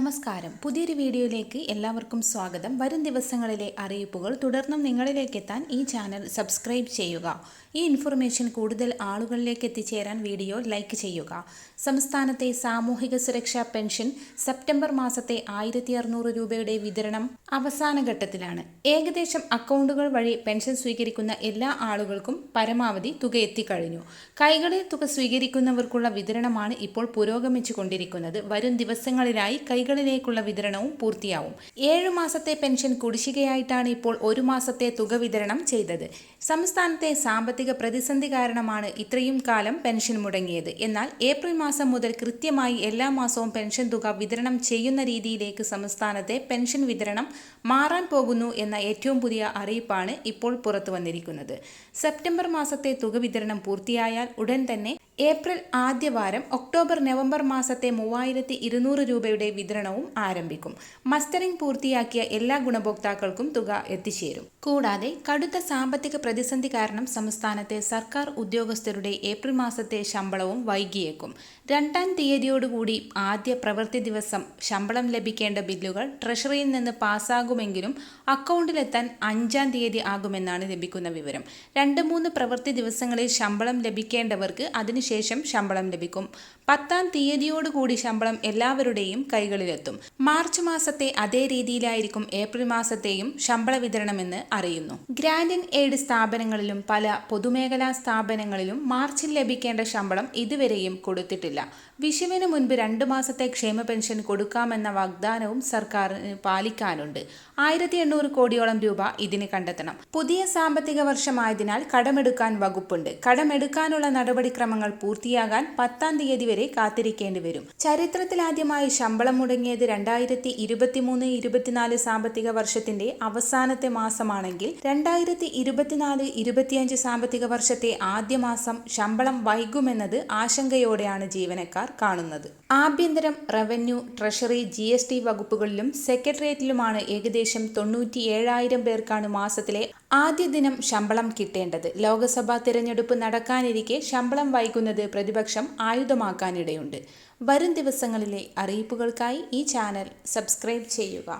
നമസ്കാരം. പുതിയൊരു വീഡിയോയിലേക്ക് എല്ലാവർക്കും സ്വാഗതം. വരും ദിവസങ്ങളിലെ അറിയിപ്പുകൾ തുടർന്നും നിങ്ങളിലേക്ക് എത്താൻ ഈ ചാനൽ സബ്സ്ക്രൈബ് ചെയ്യുക. ഈ ഇൻഫർമേഷൻ കൂടുതൽ ആളുകളിലേക്ക് എത്തിച്ചേരാൻ വീഡിയോ ലൈക്ക് ചെയ്യുക. സംസ്ഥാനത്തെ സാമൂഹിക സുരക്ഷാ പെൻഷൻ സെപ്റ്റംബർ മാസത്തെ ആയിരത്തി അറുന്നൂറ് രൂപയുടെ വിതരണം അവസാന ഘട്ടത്തിലാണ്. ഏകദേശം അക്കൗണ്ടുകൾ വഴി പെൻഷൻ സ്വീകരിക്കുന്ന എല്ലാ ആളുകൾക്കും പരമാവധി തുക എത്തിക്കഴിഞ്ഞു. കൈകളിൽ തുക സ്വീകരിക്കുന്നവർക്കുള്ള വിതരണമാണ് ഇപ്പോൾ പുരോഗമിച്ചു കൊണ്ടിരിക്കുന്നത് വരും ദിവസങ്ങളിലായി കൈകളിലേക്കുള്ള വിതരണവും പൂർത്തിയാവും. ഏഴു മാസത്തെ പെൻഷൻ കുടിശ്ശികയായിട്ടാണ് ഇപ്പോൾ ഒരു മാസത്തെ തുക വിതരണം ചെയ്തത്. സംസ്ഥാനത്തെ സാമ്പത്തിക പ്രതിസന്ധി കാരണമാണ് ഇത്രയും കാലം പെൻഷൻ മുടങ്ങിയത്. എന്നാൽ ഏപ്രിൽ മാസം മുതൽ കൃത്യമായി എല്ലാ മാസവും പെൻഷൻ തുക വിതരണം ചെയ്യുന്ന രീതിയിലേക്ക് സംസ്ഥാനത്തെ പെൻഷൻ വിതരണം മാറാൻ പോകുന്നു എന്ന ഏറ്റവും പുതിയ അറിയിപ്പാണ് ഇപ്പോൾ പുറത്തു വന്നിരിക്കുന്നത് സെപ്റ്റംബർ മാസത്തെ തുക വിതരണം പൂർത്തിയായാൽ ഉടൻ തന്നെ ഏപ്രിൽ ആദ്യവാരം ഒക്ടോബർ നവംബർ മാസത്തെ മൂവായിരത്തി ഇരുന്നൂറ് രൂപയുടെ വിതരണവും ആരംഭിക്കും. മസ്റ്ററിംഗ് പൂർത്തിയാക്കിയ എല്ലാ ഗുണഭോക്താക്കൾക്കും തുക എത്തിച്ചേരും. കൂടാതെ കടുത്ത സാമ്പത്തിക പ്രതിസന്ധി കാരണം സംസ്ഥാനത്തെ സർക്കാർ ഉദ്യോഗസ്ഥരുടെ ഏപ്രിൽ മാസത്തെ ശമ്പളവും വൈകിയേക്കും. രണ്ടാം തീയതിയോടുകൂടി ആദ്യ പ്രവൃത്തി ദിവസം ശമ്പളം ലഭിക്കേണ്ട ബില്ലുകൾ ട്രഷറിയിൽ നിന്ന് പാസ്സാകുമെങ്കിലും അക്കൗണ്ടിലെത്താൻ അഞ്ചാം തീയതി ആകുമെന്നാണ് ലഭിക്കുന്ന വിവരം. രണ്ട് മൂന്ന് പ്രവൃത്തി ദിവസങ്ങളിൽ ശമ്പളം ലഭിക്കേണ്ടവർക്ക് അതിനുശേഷം ശമ്പളം ലഭിക്കും. പത്താം തീയതിയോടുകൂടി ശമ്പളം എല്ലാവരുടെയും കൈകളിലെത്തും. മാർച്ച് മാസത്തെ അതേ രീതിയിലായിരിക്കും ഏപ്രിൽ മാസത്തെയും ശമ്പള വിതരണമെന്ന് അറിയുന്നു. ഗ്രാൻഡ് ഇൻ എയ്ഡ് സ്ഥാപനങ്ങളിലും പല പൊതുമേഖലാ സ്ഥാപനങ്ങളിലും മാർച്ചിൽ ലഭിക്കേണ്ട ശമ്പളം ഇതുവരെയും കൊടുത്തിട്ടില്ല. വിഷുവിന് മുൻപ് രണ്ടു മാസത്തെ ക്ഷേമ പെൻഷൻ കൊടുക്കാമെന്ന വാഗ്ദാനവും സർക്കാരിന് പാലിക്കാനുണ്ട്. ആയിരത്തി എണ്ണൂറ് കോടിയോളം രൂപ ഇതിന് കണ്ടെത്തണം. പുതിയ സാമ്പത്തിക വർഷമായതിനാൽ കടമെടുക്കാൻ വകുപ്പുണ്ട്. കടമെടുക്കാനുള്ള നടപടിക്രമങ്ങൾ പൂർത്തിയാകാൻ പത്താം തീയതി വരെ കാത്തിരിക്കേണ്ടി വരും. ചരിത്രത്തിലാദ്യമായി ശമ്പളം മുടങ്ങിയത് രണ്ടായിരത്തി ഇരുപത്തിമൂന്ന് ഇരുപത്തിനാല് സാമ്പത്തിക വർഷത്തിന്റെ അവസാനത്തെ മാസമാണെങ്കിൽ രണ്ടായിരത്തി ഇരുപത്തിനാല് ഇരുപത്തിയഞ്ച് സാമ്പത്തിക വർഷത്തെ ആദ്യ മാസം ശമ്പളം വൈകുമെന്നത് ആശങ്കയോടെയാണ് ജീവനക്കാർ കാണുന്നത്. ആഭ്യന്തരം revenue treasury G S T വകുപ്പുകളിലും സെക്രട്ടേറിയറ്റിലുമാണ് ഏകദേശം തൊണ്ണൂറ്റി ഏഴായിരം പേർക്കാണ് മാസത്തിലെ ആദ്യ ദിനം ശമ്പളം കിട്ടേണ്ടത്. ലോക്സഭാ തിരഞ്ഞെടുപ്പ് നടക്കാനിരിക്കെ ശമ്പളം വൈകുന്നത് പ്രതിപക്ഷം ആയുധമാക്കാനിടയുണ്ട്. വരും ദിവസങ്ങളിലെ അറിയിപ്പുകൾക്കായി ഈ ചാനൽ സബ്സ്ക്രൈബ് ചെയ്യുക.